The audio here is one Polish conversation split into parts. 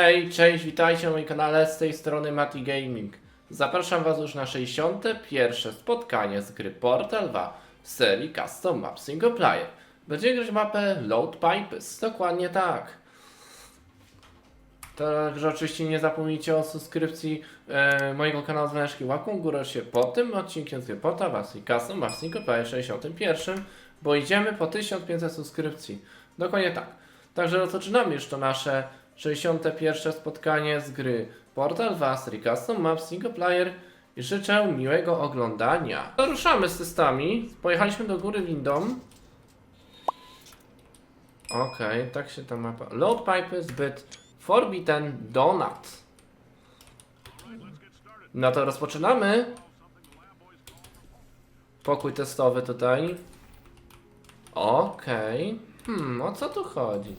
Hej, cześć, witajcie na moim kanale, z tej strony Mati Gaming. Zapraszam Was już na 61. spotkanie z gry Portal 2 w serii Custom Map Single Player. Będziemy grać mapę Load Pipes, dokładnie tak. Także oczywiście nie zapomnijcie o subskrypcji e, mojego kanału Zwężki Łapką Górę się po tym odcinkiem z gry Portal 2 w serii Custom Map Single Player 61, bo idziemy po 1500 subskrypcji. Dokładnie tak. Także rozpoczynamy już to nasze 61. spotkanie z gry Portal 2 serii Custom Map Single Player i życzę miłego oglądania. Ruszamy z testami. Pojechaliśmy do góry windą. Okej, tak się ta mapa... Load pipe zbyt Forbidden Donut. No to rozpoczynamy. Pokój testowy tutaj. Okej. Hmm, o co tu chodzi?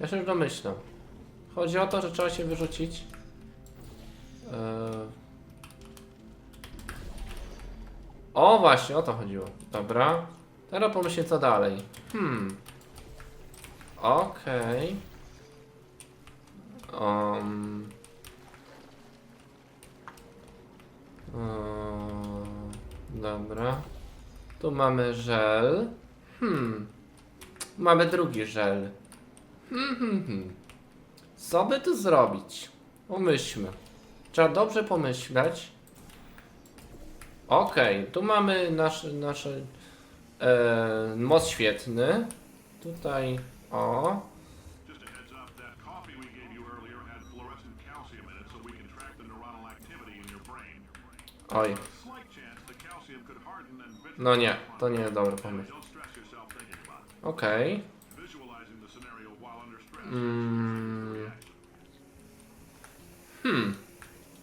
Ja się już domyślam. Chodzi o to, że trzeba się wyrzucić. Eee... O, właśnie, o to chodziło. Dobra. Teraz pomyślę, co dalej. Hmm. Okej. Um. Eee, Dobra. Tu mamy żel. Hmm. Mamy drugi żel. Hmm, hmm, hmm. Co by tu zrobić? Pomyślmy. Trzeba dobrze pomyśleć. Okej, tu mamy nasz, nasz e, most świetny. Tutaj, o. Oj, no nie, to nie jest dobry pomysł. Okej. Stress. Mm. Hmm.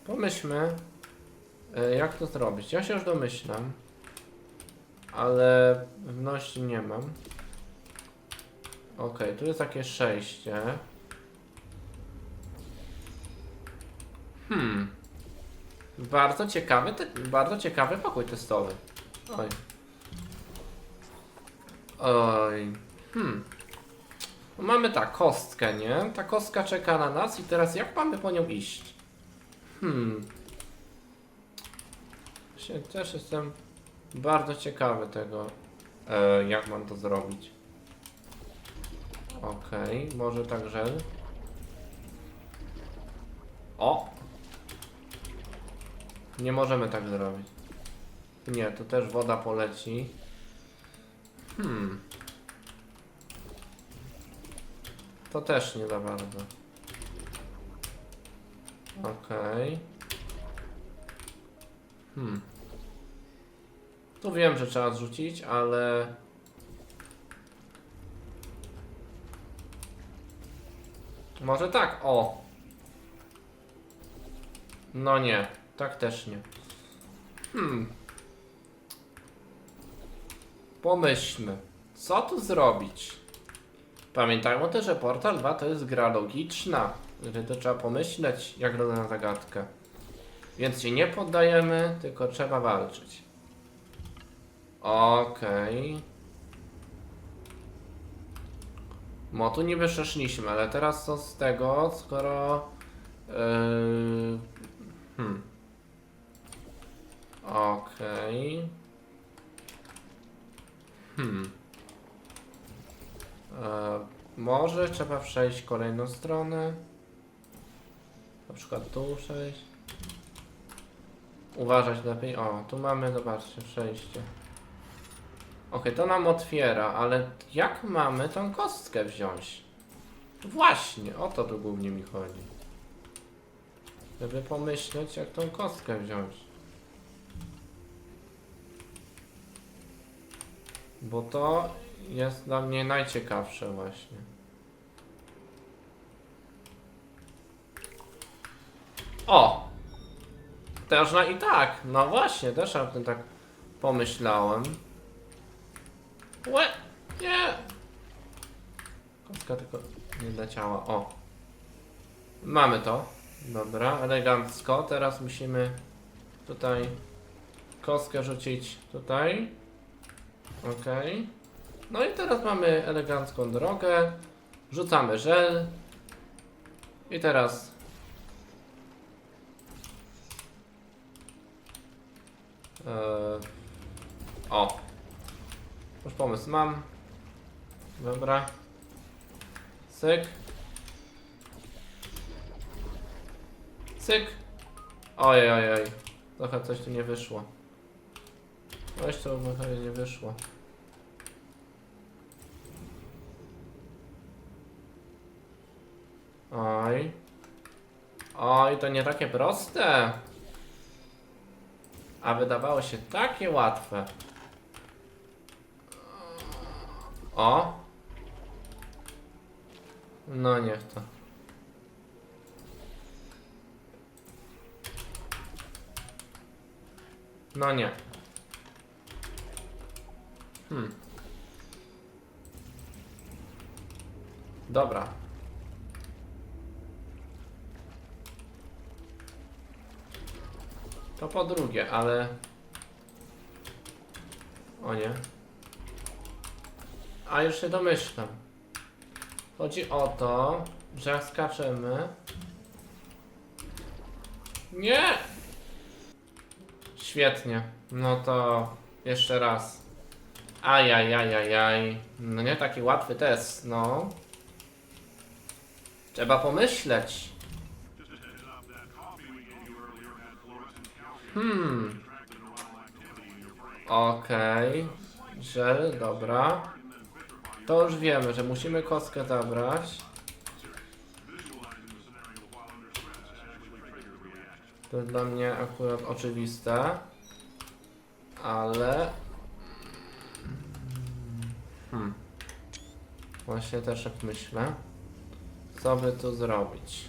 Pomyślmy, e, jak to zrobić. Ja się już domyślam, ale pewności nie mam. Okej, tu jest takie przejście. Hmm. Bardzo ciekawy, bardzo ciekawy pokój testowy. Oj. Oj. Hmm. Mamy tak, kostkę, nie? Ta kostka czeka na nas i teraz jak mamy po nią iść? Hmm. Właśnie też jestem bardzo ciekawy tego, e, jak mam to zrobić. Okej, może tak żel. O! Nie możemy tak zrobić. Nie, tu też woda poleci. Hmm. To też nie za bardzo. Okej. Hmm. Tu wiem, że trzeba zrzucić, ale... Może tak, o! No nie, tak też nie. Hmm. Pomyślmy, co tu zrobić? Pamiętajmy też, że Portal 2 to jest gra logiczna, że to trzeba pomyśleć, jak na zagadkę. Więc się nie poddajemy, tylko trzeba walczyć. Okej. No tu niby przeszliśmy, ale teraz co z tego, skoro... Yy... Hmm. Okej. Hmm. E, może trzeba przejść kolejną stronę. Na przykład tu przejść. Uważać lepiej. O, tu mamy, zobaczcie, przejście. Ok, to nam otwiera, ale jak mamy tą kostkę wziąć? Właśnie, o to tu głównie mi chodzi. Żeby pomyśleć, jak tą kostkę wziąć. Bo to jest dla mnie najciekawsze właśnie. O! Też na i tak. No właśnie, też o tym tak pomyślałem. Łe! Nie! Kostka tylko nie leciała. O! Mamy to. Dobra, elegancko. Teraz musimy tutaj kostkę rzucić tutaj. Okej. No i teraz mamy elegancką drogę. Rzucamy żel. I teraz. Eee, o. Już pomysł mam. Dobra. Cyk. Cyk. Ojej, ojej. Trochę coś tu nie wyszło. Coś tu nie wyszło. Oj. Oj, to nie takie proste. A wydawało się takie łatwe. O. No niech to. No nie. Hmm. Dobra. To po drugie, ale... O nie. A już się domyślam. Chodzi o to, że jak skaczemy... Nie! Świetnie. No to jeszcze raz. Ajajajajaj. No nie taki łatwy test, no. Trzeba pomyśleć. Hmm. Okej. Żel, dobra. To już wiemy, że musimy kostkę zabrać. To jest dla mnie akurat oczywiste. Ale... Hmm. Właśnie też tak myślę. Co by tu zrobić?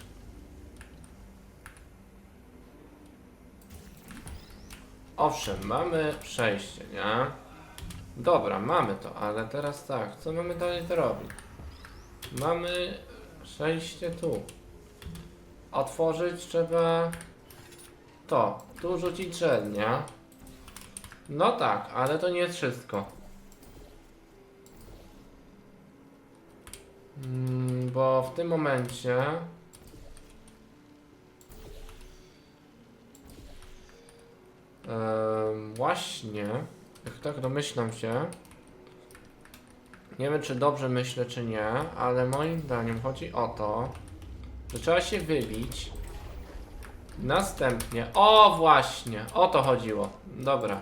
Owszem, mamy przejście, nie? Dobra, mamy to, ale teraz tak, co mamy dalej zrobić? Mamy przejście tu. Otworzyć trzeba to. Tu rzucić żel, nie? No tak, ale to nie jest wszystko. Mm, bo w tym momencie... Właśnie, jak tak domyślam się, nie wiem czy dobrze myślę czy nie, ale moim zdaniem chodzi o to, że trzeba się wybić, następnie, o właśnie, o to chodziło, dobra,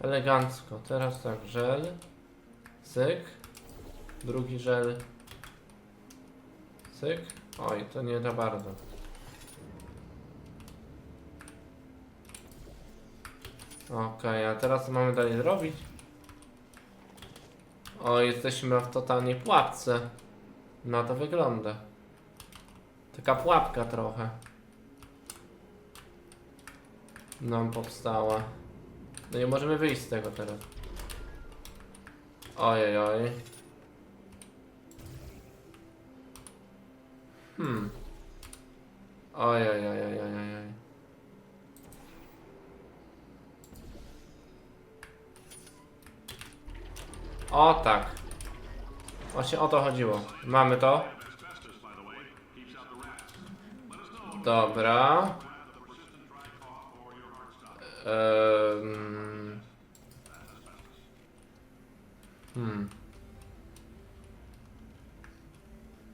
elegancko, teraz tak, żel, cyk, drugi żel, cyk, oj, to nie za bardzo. Okej, a teraz co mamy dalej zrobić? O, jesteśmy w totalnej pułapce. Na to wygląda. Taka pułapka trochę. Nam powstała. No nie możemy wyjść z tego teraz. Ojej, oj. Hmm. Ojej, ojej, ojej, ojej. O tak. Właśnie o to chodziło. Mamy to. Dobra. hmm.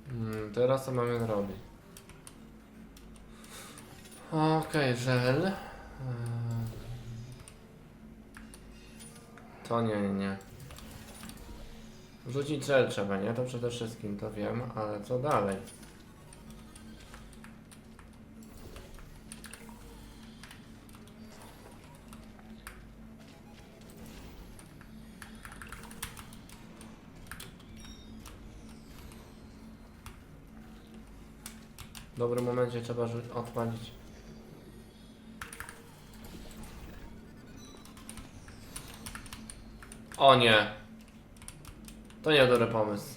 Hmm, teraz co mamy robić? Okej, żel. Ehm. To nie, nie, nie. Rzucić żel trzeba, nie? To przede wszystkim to wiem, ale co dalej? W dobrym momencie trzeba odpalić. O nie! To nie dobry pomysł.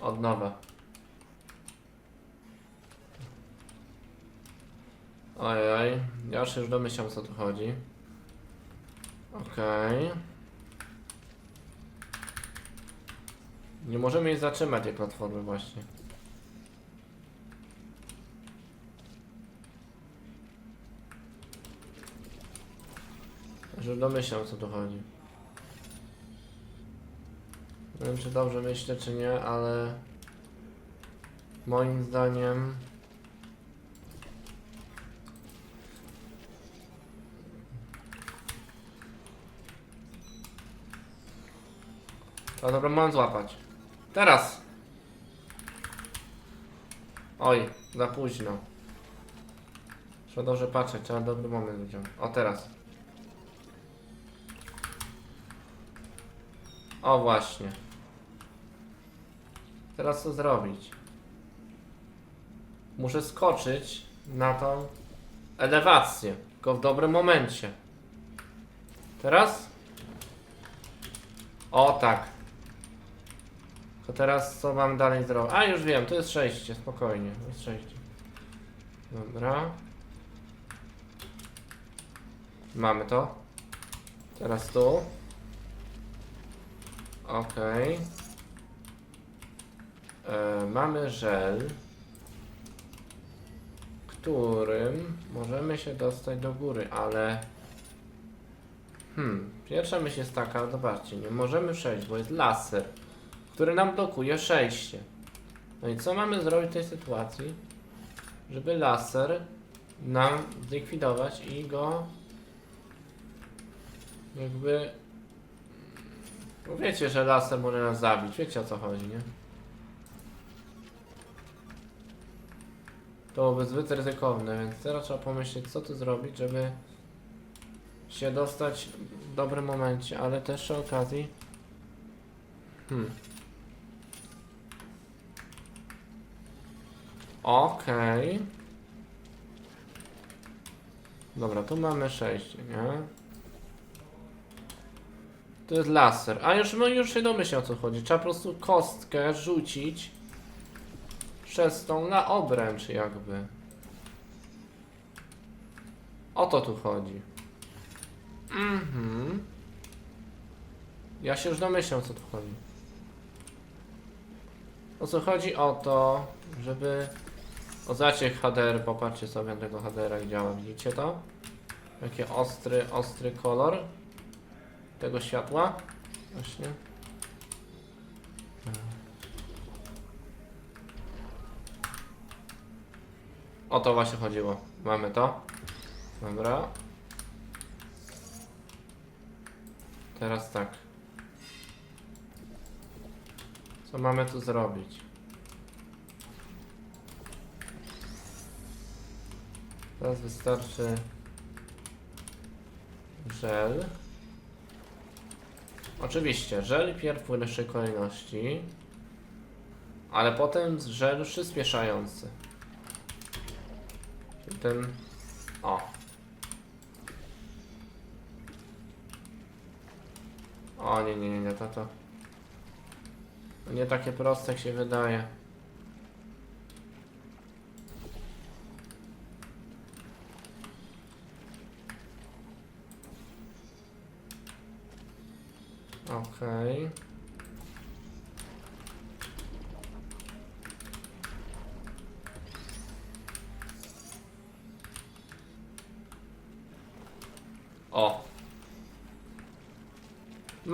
Od nowa. Ojej, ja się już domyślam co tu chodzi. Okej. Okay. Nie możemy jej zatrzymać tej platformy właśnie. Już domyślam co tu chodzi. Nie wiem czy dobrze myślę czy nie, ale moim zdaniem To dobra, mam złapać. Teraz! Oj, za późno. Trzeba dobrze patrzeć, trzeba dobry moment wyciągnąć. O, teraz. O, właśnie. Teraz co zrobić? Muszę skoczyć na tą elewację, tylko w dobrym momencie. Teraz? O, tak. To teraz co mam dalej zrobić? A, już wiem, to jest przejście, spokojnie. Jest przejście. Dobra. Mamy to. Teraz tu. Okej. E, Mamy żel, którym możemy się dostać do góry, ale... Hmm, pierwsza myśl jest taka, zobaczcie, nie możemy przejść, bo jest laser, który nam blokuje przejście. No i co mamy zrobić w tej sytuacji, żeby laser nam zlikwidować i go jakby... No wiecie, że laser może nas zabić, wiecie o co chodzi, nie? To byłoby zbyt ryzykowne, więc teraz trzeba pomyśleć, co tu zrobić, żeby się dostać w dobrym momencie, ale też przy okazji. Hmm. Okej. Dobra, tu mamy przejście, nie? To jest laser. A już, no już się domyślam o co chodzi. Trzeba po prostu kostkę rzucić przez tą na obręcz jakby. O to tu chodzi. Mhm. Ja się już domyślam o co tu chodzi. O co chodzi o to, żeby... O zacie HDR, popatrzcie sobie na tego HDR jak działa, widzicie to? Jaki ostry, ostry kolor tego światła. Właśnie. O to właśnie chodziło. Mamy to. Dobra. Teraz tak. Co mamy tu zrobić? Teraz wystarczy żel. Oczywiście, żel pierw w lepszej kolejności, ale potem żel przyspieszający. Ten. O. O nie, nie, nie, nie, to nie takie proste jak się wydaje. Okej. O.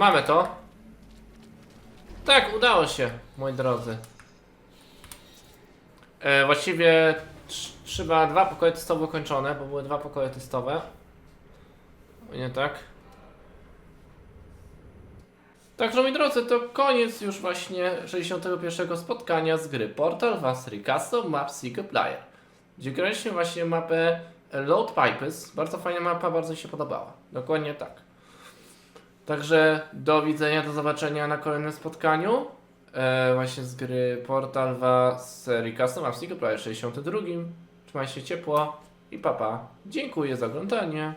Mamy to. Tak, udało się, moi drodzy. E, właściwie trz- trzeba dwa pokoje testowe ukończone, bo były dwa pokoje testowe. Nie tak? Także moi drodzy, to koniec już właśnie 61 spotkania z gry Portal Wasry Custom Map Single Player. Gdzie graliśmy właśnie mapę Load Pipes. Bardzo fajna mapa, bardzo mi się podobała. Dokładnie tak. Także do widzenia, do zobaczenia na kolejnym spotkaniu. E, właśnie z gry Portal 2 z serii Custom Single Player 62. Trzymaj się ciepło i papa. Dziękuję za oglądanie.